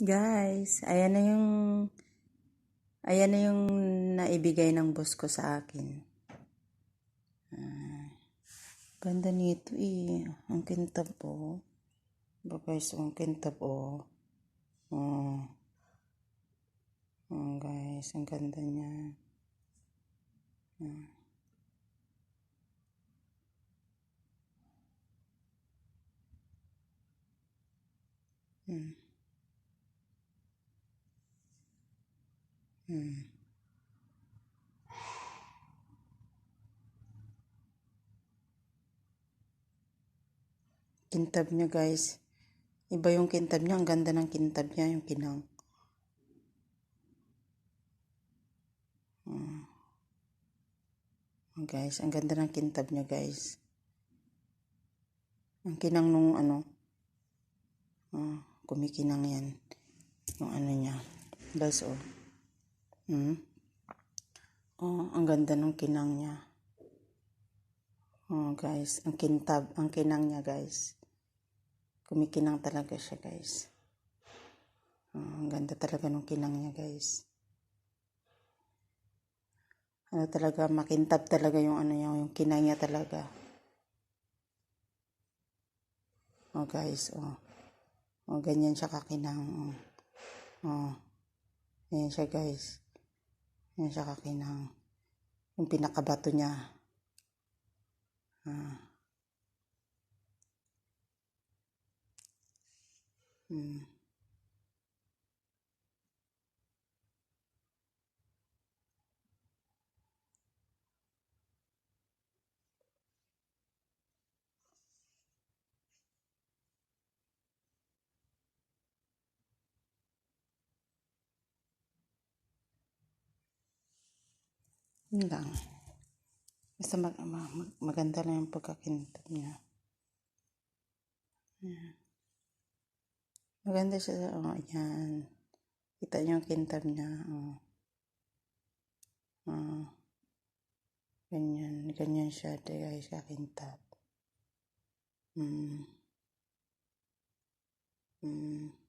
Guys, ayan na yung ayan na yung naibigay ng boss ko sa akin. Ah, ganda nito eh. Ang kintab oh. Ba guys, ang kintab oh. Oh. Oh guys, ang ganda niya. Ah. Hmm. Hmm. Kintab niya guys. Iba yung kintab niya. Ang ganda ng kintab niya. Yung kinang. Hmm. Guys, ang ganda ng kintab niya guys. Ang kinang nung ano. Oh, kumikinang yan. Yung ano niya. Guys, oh. Hmm. Oh, ang ganda ng kinang niya. Oh, guys, ang kintab, ang kinang niya, guys. Kumikinang talaga siya, guys. Oh, ang ganda talaga ng kinang niya, guys. Ano talaga, makintab talaga yung ano niya, yung kinang niya talaga. Oh, guys, oh. Oh, ganyan siya kakinang. Oh. Oh. Ganyan siya, guys. Ganyan siya kakinang. Yung pinakabato niya. Ah. Hmm. Yun lang. Basta mag, mag, maganda lang yung pagkakintab niya. Ayan. Maganda siya. Oh, yan. Kita niyo yung kintab niya. Oh. Oh. Ganyan. Ganyan siya. Guys, kakintab. Hmm. Hmm.